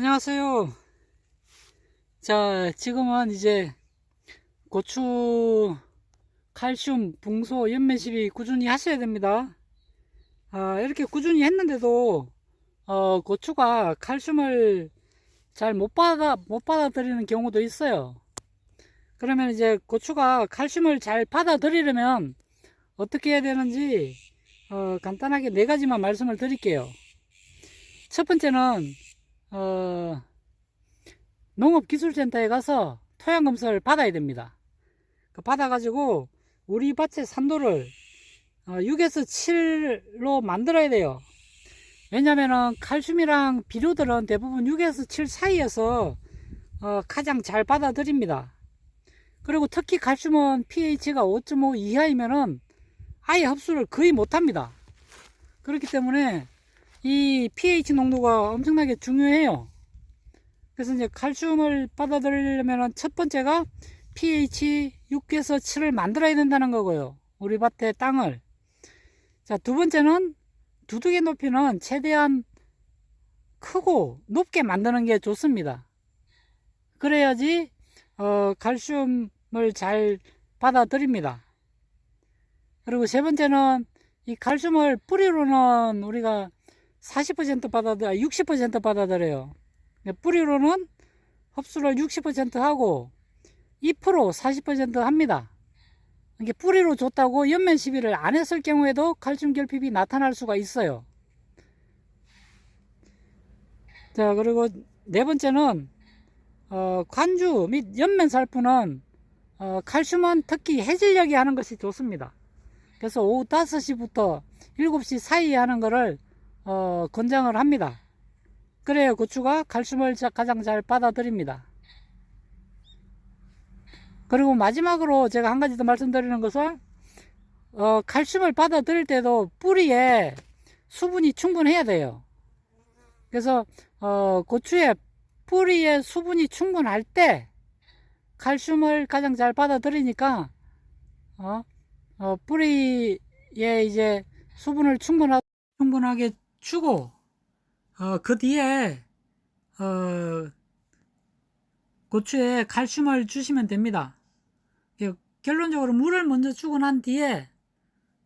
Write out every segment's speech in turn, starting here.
안녕하세요. 자, 지금은 이제 고추, 칼슘, 붕소, 연매 시비 꾸준히 하셔야 됩니다. 아, 이렇게 꾸준히 했는데도, 어, 고추가 칼슘을 잘 못 받아, 못 받아들이는 경우도 있어요. 그러면 이제 고추가 칼슘을 잘 받아들이려면 어떻게 해야 되는지, 어, 간단하게 네 가지만 말씀을 드릴게요. 첫 번째는, 어, 농업기술센터에 가서 토양 검사를 받아야 됩니다. 그 받아가지고 우리 밭의 산도를 어, 6에서 7로 만들어야 돼요. 왜냐면은 칼슘이랑 비료들은 대부분 6에서 7 사이에서 어, 가장 잘 받아들입니다. 그리고 특히 칼슘은 pH가 5.5 이하이면은 아예 흡수를 거의 못합니다. 그렇기 때문에 이 pH 농도가 엄청나게 중요해요. 그래서 이제 칼슘을 받아들이려면 첫 번째가 pH 6에서 7을 만들어야 된다는 거고요. 우리 밭의 땅을. 자, 두 번째는 두둑의 높이는 최대한 크고 높게 만드는 게 좋습니다. 그래야지 어, 칼슘을 잘 받아들입니다. 그리고 세 번째는 이 칼슘을 뿌리로는 우리가 40% 받아들여, 60% 받아들여요. 뿌리로는 흡수를 60% 하고 2% 40% 합니다. 이게 뿌리로 줬다고 연면 시비를 안 했을 경우에도 칼슘 결핍이 나타날 수가 있어요. 자, 그리고 네 번째는 어, 관주 및 연면 살포는 어, 칼슘은 특히 해질녘에 하는 것이 좋습니다. 그래서 오후 5시부터 7시 사이에 하는 것을 어, 권장을 합니다. 그래야 고추가 칼슘을 가장 잘 받아들입니다. 그리고 마지막으로 제가 한 가지 더 말씀드리는 것은 어, 칼슘을 받아들일 때도 뿌리에 수분이 충분해야 돼요. 그래서 어, 고추의 뿌리에 수분이 충분할 때 칼슘을 가장 잘 받아들이니까 어, 어, 뿌리에 이제 수분을 충분하, 충분하게 주고 어, 그 뒤에 어, 고추에 칼슘을 주시면 됩니다. 예, 결론적으로 물을 먼저 주고 난 뒤에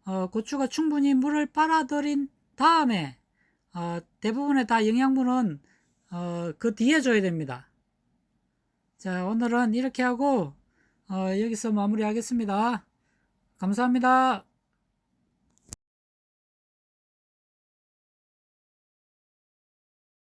어, 고추가 충분히 물을 빨아들인 다음에 어, 대부분의 다 영양분은 어, 그 뒤에 줘야 됩니다. 자 오늘은 이렇게 하고 어, 여기서 마무리하겠습니다. 감사합니다.